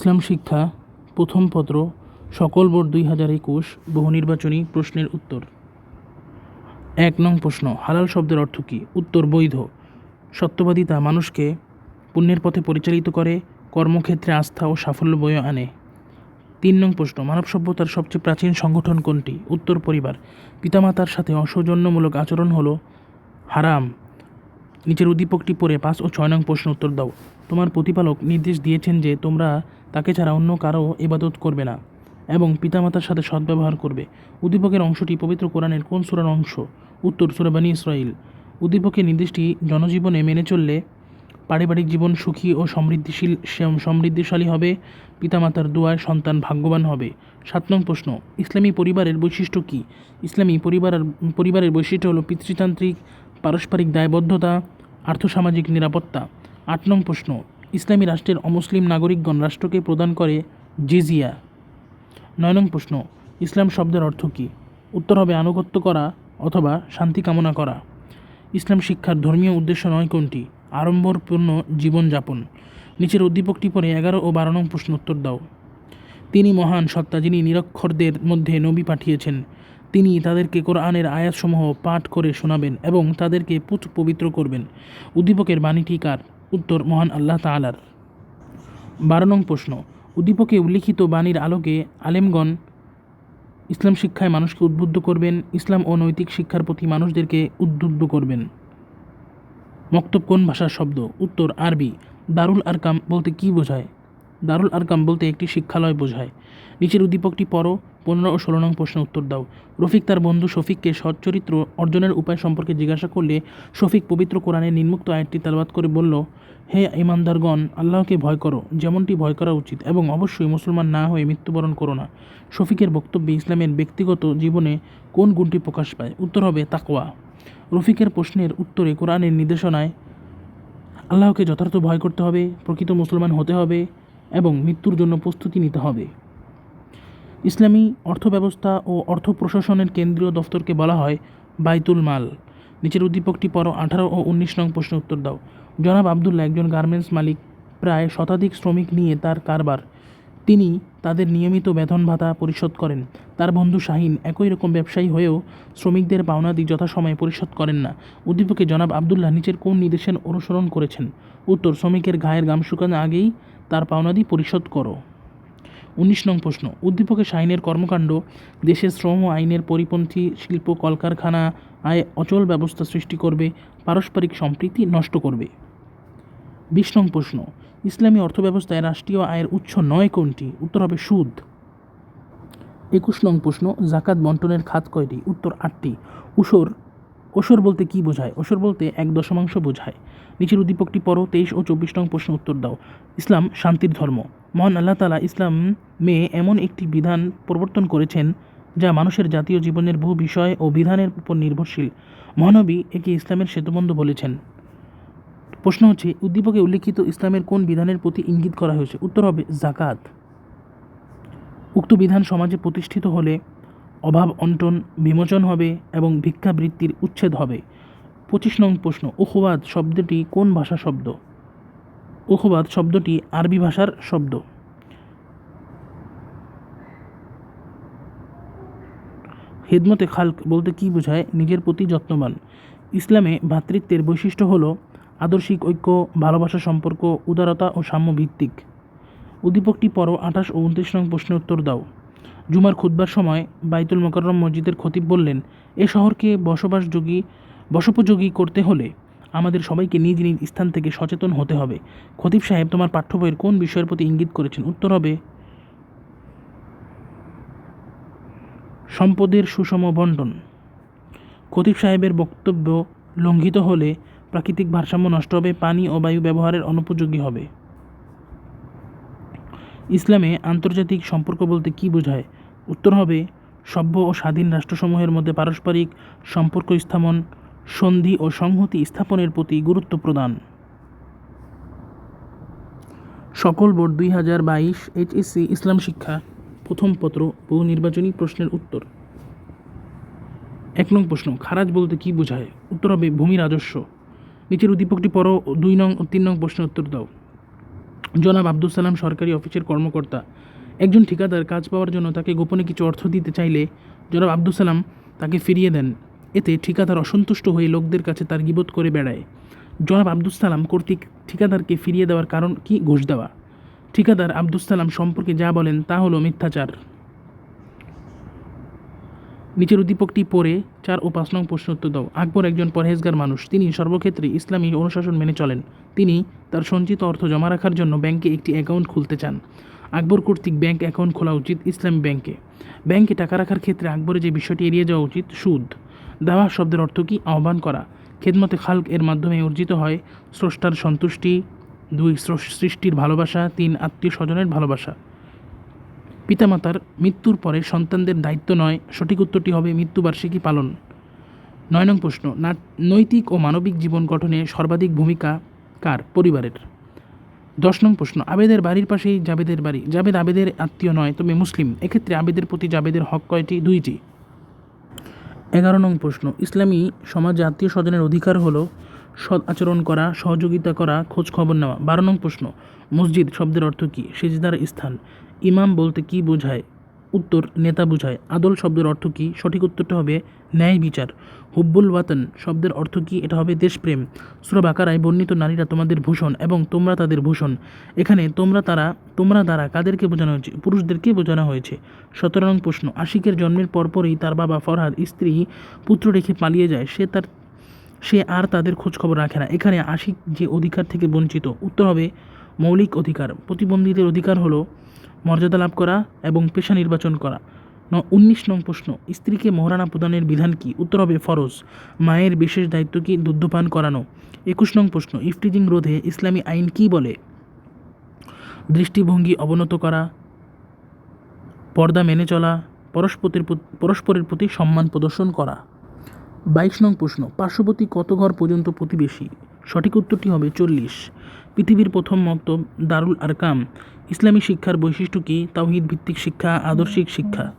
ইসলাম শিক্ষা, প্রথম পত্র, সকল বোর্ড দুই হাজার একুশ বহু নির্বাচনী প্রশ্নের উত্তর। এক নং প্রশ্ন, হালাল শব্দের অর্থ কী? উত্তর, বৈধ। সত্যবাদিতা মানুষকে পুণ্যের পথে পরিচালিত করে, কর্মক্ষেত্রে আস্থা ও সাফল্য বয়ে আনে। তিন নং প্রশ্ন, মানব সভ্যতার সবচেয়ে প্রাচীন সংগঠন কোনটি? উত্তর, পরিবার। পিতামাতার সাথে অসৌজন্যমূলক আচরণ হলো হারাম। নিচের উদ্দীপকটি পড়ে পাঁচ ও ছয় নং প্রশ্ন উত্তর দাও। তোমার প্রতিপালক নির্দেশ দিয়েছেন যে তোমরা তাকে ছাড়া অন্য কারও ইবাদত করবে না এবং পিতামাতার সাথে সদ্ব্যবহার করবে। উদ্দীপকের অংশটি পবিত্র কোরআনের কোন সুরার অংশ? উত্তর, সূরা বানী ইসরাইল উদ্দীপকের নির্দেশটি জনজীবনে মেনে চললে পারিবারিক জীবন সুখী ও সমৃদ্ধিশীল সমৃদ্ধিশালী হবে, পিতামাতার দোয়ায় সন্তান ভাগ্যবান হবে। সাত নং প্রশ্ন, ইসলামী পরিবারের বৈশিষ্ট্য কী? ইসলামী পরিবারের পরিবারের বৈশিষ্ট্য হলো পিতৃতান্ত্রিক পারস্পরিক দায়বদ্ধতা, আর্থসামাজিক নিরাপত্তা। আট নং প্রশ্ন, ইসলামী রাষ্ট্রের অমুসলিম নাগরিকগণ রাষ্ট্রকে প্রদান করে জিজিয়া। নয় নং প্রশ্ন, ইসলাম শব্দের অর্থ কী? উত্তর হবে আনুগত্য করা অথবা শান্তি কামনা করা। ইসলাম শিক্ষার ধর্মীয় উদ্দেশ্য নয় কোনটি? আড়ম্বরপূর্ণ জীবনযাপন। নিচের উদ্দীপকটি পরে এগারো ও বারো নং প্রশ্ন উত্তর দাও। তিনি মহান সত্তা যিনি নিরক্ষরদের মধ্যে নবী পাঠিয়েছেন। তিনি তাদেরকে কোরআনের আয়াতসমূহ পাঠ করে শোনাবেন এবং তাদেরকে পুত পবিত্র করবেন। উদ্দীপকের বাণীটি কার? উত্তর মহান আল্লাহ তালার বারো নং প্রশ্ন। উদ্দীপকে উল্লিখিত বাণীর আলোকে আলেমগণ ইসলাম শিক্ষায় মানুষকে উদ্বুদ্ধ করবেন, ইসলাম ও নৈতিক শিক্ষার প্রতি মানুষদেরকে উদ্বুদ্ধ করবেন। মক্তব কোন ভাষার শব্দ? উত্তর আরবি। দারুল আরকাম বলতে কী বোঝায়? দারুল আরকাম বলতে একটি শিক্ষালয় বোঝায়। নিচের উদ্দীপকটি পড়ো, পনেরো ও ষোলো নং প্রশ্ন উত্তর দাও। রফিক তার বন্ধু শফিককে সচ্চরিত্র অর্জনের উপায় সম্পর্কে জিজ্ঞাসা করলে শফিক পবিত্র কোরআনের নিম্মুক্ত আয়াতটি তালবাত করে বলল, হে ইমানদারগণ আল্লাহকে ভয় করো, যেমনটি ভয় করা উচিত, এবং অবশ্যই মুসলমান না হয়ে মৃত্যুবরণ করো না শফিকের বক্তব্যে ইসলামের ব্যক্তিগত জীবনে কোন গুণটি প্রকাশ পায়? উত্তর হবে, তাকওয়া। রফিকের প্রশ্নের উত্তরে কোরআনের নির্দেশনায়, আল্লাহকে যথার্থ ভয় করতে হবে, প্রকৃত মুসলমান হতে হবে এবং মৃত্যুর জন্য প্রস্তুতি নিতে হবে। ইসলামী অর্থব্যবস্থা ও অর্থ প্রশাসনের কেন্দ্রীয় দফতরকে বলা হয় বাইতুল মাল। নিচের উদ্দীপকটি পর আঠারো ও উনিশ নং প্রশ্ন উত্তর দাও। জনাব আবদুল্লাহ একজন গার্মেন্টস মালিক, প্রায় শতাধিক শ্রমিক নিয়ে তার কারবার। তিনি তাদের নিয়মিত বেতন ভাতা পরিশোধ করেন। তার বন্ধু শাহিন একই রকম ব্যবসায়ী হয়েও শ্রমিকদের পাওনাদি যথাসময়ে পরিশোধ করেন না। উদ্দীপকে জনাব আবদুল্লাহ নিচের কোন নির্দেশের অনুসরণ করেছেন? উত্তর, শ্রমিকের গায়ের গাম শুকানো আগেই তার পাওনাদি পরিশোধ করো। উনিশ নং প্রশ্ন। উদ্দীপকে শাহিনের কর্মকাণ্ড, দেশের শ্রম আইনের পরিপন্থী শিল্প, কলকারখানা আয় অচল ব্যবস্থা সৃষ্টি করবে, পারস্পরিক সম্প্রীতি নষ্ট করবে। বিশ নং প্রশ্ন। ইসলামী অর্থব্যবস্থায় রাষ্ট্রীয় আয়ের উৎস নয় কোনটি? উত্তর হবে সুদ। একুশ নং প্রশ্ন। জাকাত বন্টনের খাত কয়টি? উত্তর আটটি। উসর ওসর বলতে কি বোঝায়? ওসর বলতে এক দশমাংশ বোঝায়। নিচের উদ্দীপকটি পড়ো, তেইশ ও চব্বিশ নং প্রশ্ন উত্তর দাও। ইসলাম, শান্তির ধর্ম। মহান আল্লাহ তালা ইসলাম মেয়ে এমন একটি বিধান প্রবর্তন করেছেন যা মানুষের জাতীয় জীবনের বহু বিষয় ও বিধানের উপর নির্ভরশীল। মহানবী একে ইসলামের সেতুবন্ধ বলেছেন। প্রশ্ন হচ্ছে, উদ্দীপকে উল্লিখিত ইসলামের কোন বিধানের প্রতি ইঙ্গিত করা হয়েছে? উত্তর হবে জাকাত উক্ত বিধান সমাজে প্রতিষ্ঠিত হলে অভাব অন্টন, বিমোচন হবে এবং ভিক্ষাবৃত্তির উচ্ছেদ হবে। পঁচিশ নং প্রশ্ন ওহবাদ শব্দটি কোন ভাষা শব্দ? ওহবাদ শব্দটি আরবি ভাষার শব্দ। হেদমতে খালক বলতে কী বোঝায়? নিজের প্রতি যত্নবান। ইসলামে ভ্রাতৃত্বের বৈশিষ্ট্য হল আদর্শিক ঐক্য, ভালোবাসা সম্পর্ক, উদারতা ও সাম্য ভিত্তিক উদ্দীপকটি পরও আঠাশ ও উনত্রিশ নং প্রশ্নের উত্তর দাও। জুমার খুতবার সময় বাইতুল মোকাররম মসজিদের খতিব বললেন, এ শহরকে বসবাসযোগী বসোপযোগী করতে হলে আমাদের সবাইকে নিজ নিজ স্থান থেকে সচেতন হতে হবে। খতিব সাহেব, তোমার পাঠ্য বইয়ের কোন বিষয়ের প্রতি ইঙ্গিত করেছেন? উত্তর হবে, সম্পদের সুষম বন্টন খতিব সাহেবের বক্তব্য লঙ্ঘিত হলে প্রাকৃতিক ভারসাম্য নষ্ট হবে, পানি ও বায়ু ব্যবহারের অনুপযোগী হবে। ইসলামে আন্তর্জাতিক সম্পর্ক বলতে কী বোঝায়? উত্তর হবে, সভ্য ও স্বাধীন রাষ্ট্রসমূহের মধ্যে পারস্পরিক সম্পর্ক স্থাপন সন্ধি ও সংহতি স্থাপনের প্রতি গুরুত্ব প্রদান। সকল বোর্ড দুই হাজার বাইশ এইচএসসি ইসলাম শিক্ষা, প্রথম পত্র, বহু নির্বাচনী প্রশ্নের উত্তর। এক নং প্রশ্ন, খারাজ বলতে কী বোঝায়? উত্তর হবে, ভূমি রাজস্ব। নিচের উদ্দীপকটি পরও দুই নং ও তিন নং প্রশ্নের উত্তর দাও। জনাব আব্দুল সালাম সরকারি অফিসের কর্মকর্তা। একজন ঠিকাদার কাজ পাওয়ার জন্য তাকে গোপনে কিছু অর্থ দিতে চাইলে জনাব আব্দুল সালাম তাকে ফিরিয়ে দেন। এতে ঠিকাদার অসন্তুষ্ট হয়ে লোকদের কাছে তার গিবত করে বেড়ায়। জনাব আব্দুল সালাম কর্তৃক ঠিকাদারকে ফিরিয়ে দেওয়ার কারণ কি ঘুষ দেওয়া? ঠিকাদার আব্দুল সালাম সম্পর্কে যা বলেন তা হলো মিথ্যাচার। নিচের উদ্দীপকটি পড়ে চার ও পাঁচ নং প্রশ্ন উত্তর দাও। আকবর একজন পরহেজগার মানুষ। তিনি সর্বক্ষেত্রে ইসলামী অনুশাসন মেনে চলেন। তিনি তার সঞ্চিত অর্থ জমা রাখার জন্য ব্যাংকে একটি অ্যাকাউন্ট খুলতে চান। আকবর কর্তৃক ব্যাংক অ্যাকাউন্ট খোলা উচিত ইসলামী ব্যাংকে। ব্যাংকে টাকা রাখার ক্ষেত্রে আকবরের যে বিষয়টি এড়িয়ে যাওয়া উচিত, সুদ। দাওয়া শব্দের অর্থ কি? আহ্বান করা। খেদমতে খালক এর মাধ্যমে অর্জিত হয় স্রষ্টার সন্তুষ্টি, দুই সৃষ্টির ভালোবাসা, তিন আত্মীয় স্বজনের ভালোবাসা। পিতামাতার মৃত্যুর পরে সন্তানদের দায়িত্ব নয়, সঠিক উত্তরটি হবে মৃত্যুবার্ষিকী পালন। নয় নং প্রশ্ন নৈতিক ও মানবিক জীবন গঠনে সর্বাধিক ভূমিকা কার? পরিবারের। দশ নং প্রশ্ন, আবেদের বাড়ির পাশেই জাবেদের বাড়ি। জাবেদ আবেদের আত্মীয় নয়, তবে মুসলিম। এক্ষেত্রে আবেদের প্রতি জাবেদের হক কয়টি? দুইটি। এগারো নং প্রশ্ন। ইসলামী সমাজে আত্মীয় স্বজনের অধিকার হল সৎ আচরণ করা, সহযোগিতা করা, খোঁজ খবর নেওয়া। বারো নং প্রশ্ন, মসজিদ শব্দের অর্থ কী? সেজদার স্থান। ইমাম বলতে কী বোঝায়? উত্তর নেতা বোঝায়। আদল শব্দের অর্থ কী? সঠিক উত্তরটা হবে ন্যায় বিচার। হুব্বুল ওয়াতন শব্দের অর্থ কী? এটা হবে দেশপ্রেম। সুরব আকারায় বর্ণিত নারীরা তোমাদের ভূষণ এবং তোমরা তাদের ভূষণ। এখানে তোমরা তারা, তোমরা দ্বারা কাদেরকে বোঝানো হয়েছে? পুরুষদেরকে বোঝানো হয়েছে। সতেরো নং প্রশ্ন, আশিকের জন্মের পরপরই তার বাবা ফরহাদ, স্ত্রী, পুত্র রেখে পালিয়ে যায়। সে তার, সে আর তাদের খোঁজ খবর রাখে না। এখানে আশিক যে অধিকার থেকে বঞ্চিত, উত্তর হবে মৌলিক অধিকার। প্রতিবন্ধীদের অধিকার হলো মর্যাদা লাভ করা এবং পেশা নির্বাচন করা। ন, উনিশ নং প্রশ্ন, স্ত্রীকে মহারানা প্রদানের বিধান কি? উত্তর হবে ফরজ। মায়ের বিশেষ দায়িত্ব কি দুগ্ধপান করানো? একুশ নং প্রশ্ন, ইফটিজিং রোধে ইসলামী আইন কি বলে? দৃষ্টিভঙ্গি অবনত করা, পর্দা মেনে চলা পরস্পরের পরস্পরের প্রতি সম্মান প্রদর্শন করা। বাইশ নং প্রশ্ন, পার্শ্ববর্তী কত ঘর পর্যন্ত প্রতিবেশী? সঠিক উত্তরটি হবে চল্লিশ। পৃথিবীর প্রথম মক্তব দারুল আরকাম ইসলামী শিক্ষার বৈশিষ্ট্য কী? তাওহিদ ভিত্তিক শিক্ষা, আদর্শিক শিক্ষা?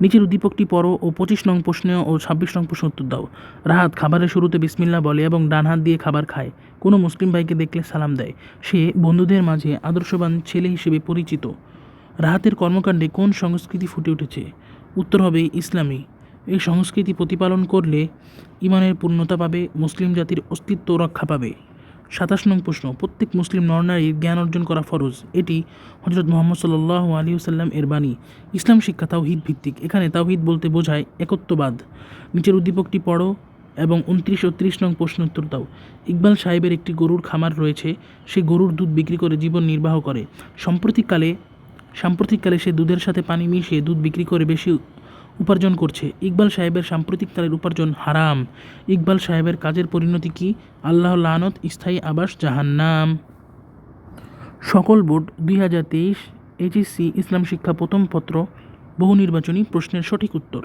নিচের উদ্দীপকটি পড়ো ও পঁচিশ নং প্রশ্ন ও ছাব্বিশ নং প্রশ্ন উত্তর দাও। রাহাত, খাবারের শুরুতে বিসমিল্লা বলে এবং ডান হাত দিয়ে খাবার খায়। কোনো মুসলিম ভাইকে দেখলে সালাম দেয়। সে বন্ধুদের মাঝে আদর্শবান ছেলে হিসেবে পরিচিত। রাহাতের কর্মকাণ্ডে কোন সংস্কৃতি ফুটে উঠেছে? উত্তর হবে ইসলামী। এই সংস্কৃতি প্রতিপালন করলে ইমানের পূর্ণতা পাবে, মুসলিম জাতির অস্তিত্ব রক্ষা পাবে। সাতাশ নং প্রশ্ন, প্রত্যেক মুসলিম নরনারীর জ্ঞান অর্জন করা ফরজ। এটি হজরত মোহাম্মদ সাল্লাহ আলী সাল্লাম এর বাণী। ইসলাম শিক্ষা তাওহিদ ভিত্তিক। এখানে তাওহিদ বলতে বোঝায় একত্ববাদ। নিচের উদ্দীপকটি পড়ো এবং উনত্রিশ ও ত্রিশ নং প্রশ্ন উত্তর দাও। ইকবাল সাহেবের একটি গরুর খামার রয়েছে। সে গরুর দুধ বিক্রি করে জীবন নির্বাহ করে। সাম্প্রতিককালে সাম্প্রতিককালে সে দুধের সাথে পানি মিশিয়ে দুধ বিক্রি করে বেশি উপার্জন করছে। ইকবাল সাহেবের সাম্প্রতিক সাম্প্রতিককালের উপার্জন হারাম। ইকবাল সাহেবের কাজের পরিণতি কি? আল্লাহ লানত, স্থায়ী আবাস, জাহান্নাম। সকল বোর্ড, দুই হাজার তেইশ এইচএসসি ইসলাম শিক্ষা প্রথম পত্র, বহু নির্বাচনী প্রশ্নের সঠিক উত্তর।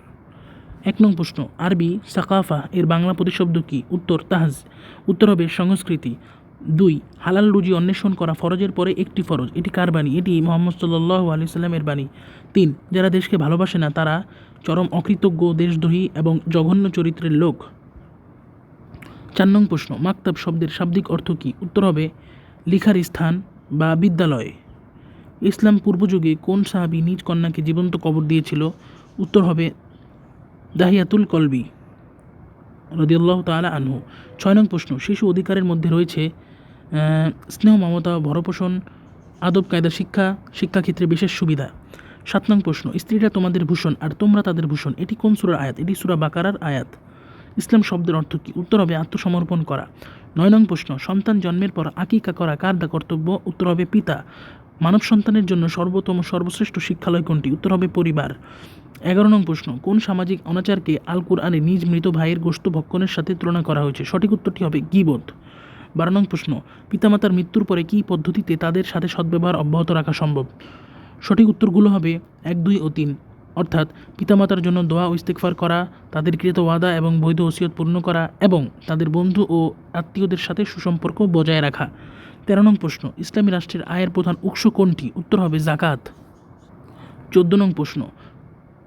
এক নং প্রশ্ন, আরবি সাকাফা এর বাংলা প্রতিশব্দ কি? উত্তর, তাহাজ। উত্তর হবে সংস্কৃতি। দুই, হালাল রুজি অন্বেষণ করা ফরজের পরে একটি ফরজ। এটি কার বাণী? এটি মোহাম্মদ সাল্লাহ আলি সাল্লামের বাণী। তিন, যারা দেশকে ভালোবাসে না, তারা চরম অকৃতজ্ঞ দেশদ্রোহী এবং জঘন্য চরিত্রের লোক। চার নং প্রশ্ন, মাকতাব শব্দের শাব্দিক অর্থ কী? উত্তর হবে, লিখার স্থান বা বিদ্যালয়। ইসলাম পূর্বযুগে কোন সাহাবী নিজ কন্যাকে জীবন্ত কবর দিয়েছিল? উত্তর হবে, দাহিয়াতুল কলবি রদিউল্লাহ তালা আনহু। ছয় নং প্রশ্ন, শিশু অধিকারের মধ্যে রয়েছে স্নেহ, মমতা ভরপোষণ আদব, কায়দা, শিক্ষা, শিক্ষাক্ষেত্রে বিশেষ সুবিধা। সাত নং প্রশ্ন, স্ত্রীরা তোমাদের ভূষণ আর তোমরা তাদের ভূষণ। এটি কোন সুরার আয়াত? এটি সুরা বাকারার আয়াত। ইসলাম শব্দের অর্থ কী? উত্তর হবে আত্মসমর্পণ করা। নয় নং প্রশ্ন, সন্তান জন্মের পর আকিকা করা কার দা কর্তব্য? উত্তর হবে পিতা। মানব সন্তানের জন্য সর্বোত্তম সর্বশ্রেষ্ঠ শিক্ষালয় কোনটি? উত্তর হবে পরিবার। এগারো নং প্রশ্ন, কোন সামাজিক অনাচারকে আল কুরআনে নিজ মৃত ভাইয়ের গোষ্ঠ ভক্ষণের সাথে তুলনা করা হয়েছে? সঠিক উত্তরটি হবে গিবত। বারো নং প্রশ্ন, পিতামাতার মৃত্যুর পরে কী পদ্ধতিতে তাদের সাথে সদ্ব্যবহার অব্যাহত রাখা সম্ভব? সঠিক উত্তরগুলো হবে এক, দুই ও তিন। অর্থাৎ পিতামাতার জন্য দোয়া ও ইস্তেকফার করা, তাদের কৃত ওয়াদা এবং বৈধ ওসিয়ত পূর্ণ করা এবং তাদের বন্ধু ও আত্মীয়দের সাথে সুসম্পর্ক বজায় রাখা। তেরো নং প্রশ্ন, ইসলামী রাষ্ট্রের আয়ের প্রধান উৎস কোনটি? উত্তর হবে জাকাত। চোদ্দ নং প্রশ্ন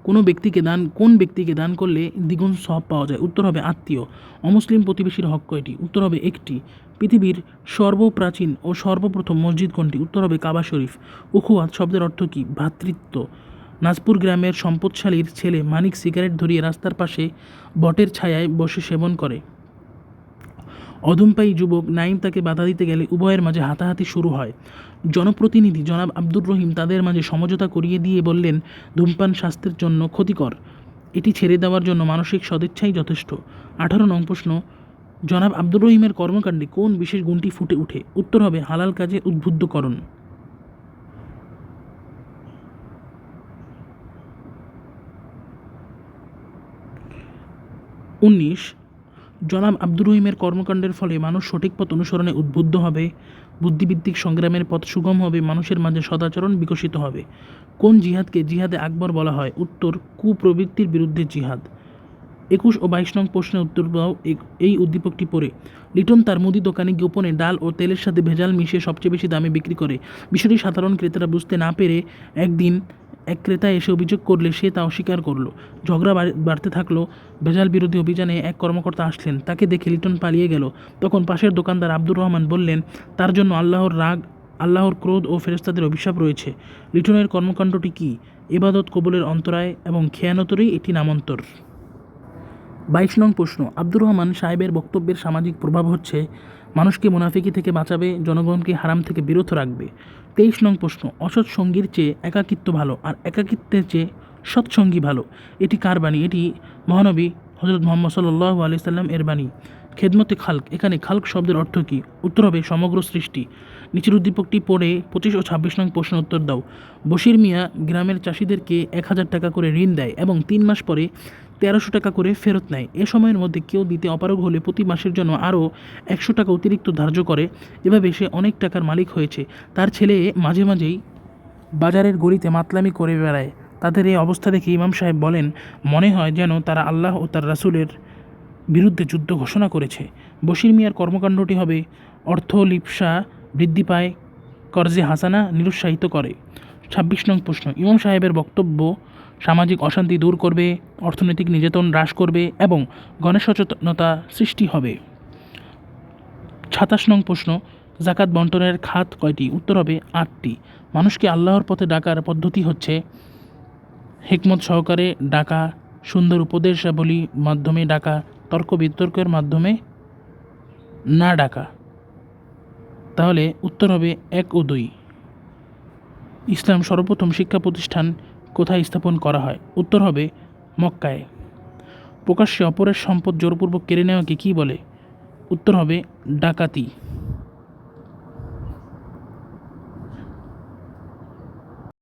কোনো ব্যক্তিকে দান, কোন ব্যক্তিকে দান করলে দ্বিগুণ সব পাওয়া যায়? উত্তর হবে আত্মীয়। অমুসলিম প্রতিবেশীর হক কয়টি? উত্তর হবে একটি। পৃথিবীর সর্বপ্রাচীন ও সর্বপ্রথম মসজিদ কোনটি? উত্তর হবে কাবা শরীফ। উখুয়াত শব্দের অর্থ কী? ভ্রাতৃত্ব। নাজপুর গ্রামের সম্পদশালীর ছেলে মানিক সিগারেট ধরিয়ে রাস্তার পাশে বটের ছায়ায় বসে সেবন করে। অধমপায়ী যুবক নাইম তাকে বাধা দিতে গেলে উভয়ের মাঝে হাতাহাতি শুরু হয়। জনপ্রতিনিধি জনাব আব্দুর রহিম তাদের মাঝে সমঝোতা করিয়ে দিয়ে বললেন, ধূমপান স্বাস্থ্যের জন্য ক্ষতিকর। এটি ছেড়ে দেওয়ার জন্য মানসিক সদিচ্ছাই যথেষ্ট। আঠারো নং প্রশ্ন, জনাব আব্দুর রহিমের কর্মকাণ্ডে কোন বিশেষ গুণটি ফুটে ওঠে? উত্তর হবে, হালাল কাজে উদ্বুদ্ধকরণ। উনিশ জনাব আব্দুর রহিমের কর্মকাণ্ডের ফলে মানুষ সঠিক পথ অনুসরণে উদ্বুদ্ধ হবে বুদ্ধিভিত্তিক সংগ্রামের পথ সুগম হবে, মানুষের মাঝে সদাচরণ বিকশিত হবে। কোন জিহাদকে জিহাদে আকবর বলা হয়? উত্তর, কুপ্রবৃত্তির বিরুদ্ধে জিহাদ। একুশ ও বাইশ নং প্রশ্নের উত্তর দাও। এই উদ্দীপকটি পড়ে, লিটন তার মুদি দোকানে গোপনে ডাল ও তেলের সাথে ভেজাল মিশিয়ে সবচেয়ে বেশি দামে বিক্রি করে। বিষয়টি সাধারণ ক্রেতারা বুঝতে না পেরে একদিন এক ক্রেতা এসে অভিযোগ করলে সে তা অস্বীকার করল। ঝগড়া বাড়তে থাকল। ভেজাল বিরোধী অভিযানে এক কর্মকর্তা আসলেন। তাকে দেখে লিটন পালিয়ে গেল। তখন পাশের দোকানদার আব্দুর রহমান বললেন, তার জন্য আল্লাহর রাগ, আল্লাহর ক্রোধ ও ফেরেস্তাদের অভিশাপ রয়েছে। লিটনের কর্মকাণ্ডটি কি? এবাদত কবুলের অন্তরায় এবং খেয়ানতরই এটি নামান্তর। বাইশ নং প্রশ্ন। আব্দুর রহমান সাহেবের বক্তব্যের সামাজিক প্রভাব হচ্ছে মানুষকে মুনাফিকি থেকে বাঁচাবে, জনগণকে হারাম থেকে বিরত রাখবে। তেইশ নং প্রশ্ন, অসৎ সঙ্গীর চেয়ে একাকিত্ব ভালো আর একাকিত্বের চেয়ে সৎসঙ্গী ভালো? এটি কার বাণী? এটি মহানবী হজরত মোহাম্মদ সাল্লাহ আলি সাল্লাম এর বাণী। খেদমতে খালক, এখানে খালক শব্দের অর্থ কী? উত্তর হবে সমগ্র সৃষ্টি। নিচের উদ্দীপকটি পড়ে পঁচিশ ও ছাব্বিশ নং প্রশ্ন উত্তর দাও। বশির মিয়া গ্রামের চাষিদেরকে এক হাজার টাকা করে ঋণ দেয় এবং তিন মাস পরে তেরোশো টাকা করে ফেরত নেয়। এ সময়ের মধ্যে কেউ দিতে অপারগ হলে প্রতি মাসের জন্য আরও একশো টাকা অতিরিক্ত ধার্য করে। এভাবে সে অনেক টাকার মালিক হয়েছে। তার ছেলে মাঝে মাঝেই বাজারের গলিতে মাতলামি করে বেড়ায়। তাদের এই অবস্থা দেখে ইমাম সাহেব বলেন, মনে হয় যেন তারা আল্লাহ ও তার রাসূলের বিরুদ্ধে যুদ্ধ ঘোষণা করেছে। বশির মিয়ার কর্মকাণ্ডটি হবে অর্থ লিপসা বৃদ্ধি পায়, কর্জে হাসানা নিরুৎসাহিত করে। ছাব্বিশ নং প্রশ্ন। ইমাম সাহেবের বক্তব্য, সামাজিক অশান্তি দূর করবে, অর্থনৈতিক নির্যাতন হ্রাস করবে এবং গণসচেতনতা সৃষ্টি হবে। সাতাশ নং প্রশ্ন, জাকাত বন্টনের খাত কয়টি? উত্তর হবে আটটি। মানুষকে আল্লাহর পথে ডাকার পদ্ধতি হচ্ছে হেকমত সহকারে ডাকা, সুন্দর উপদেশাবলী মাধ্যমে ডাকা, তর্ক বিতর্কের মাধ্যমে না ডাকা। তাহলে উত্তর হবে এক ও দুই। ইসলাম সর্বপ্রথম শিক্ষা প্রতিষ্ঠান কোথায় স্থাপন করা হয়? উত্তর হবে মক্কায়। প্রকাশ্যে অপরের সম্পদ জোরপূর্বক কেড়ে নেওয়াকে কী বলে? উত্তর হবে ডাকাতি।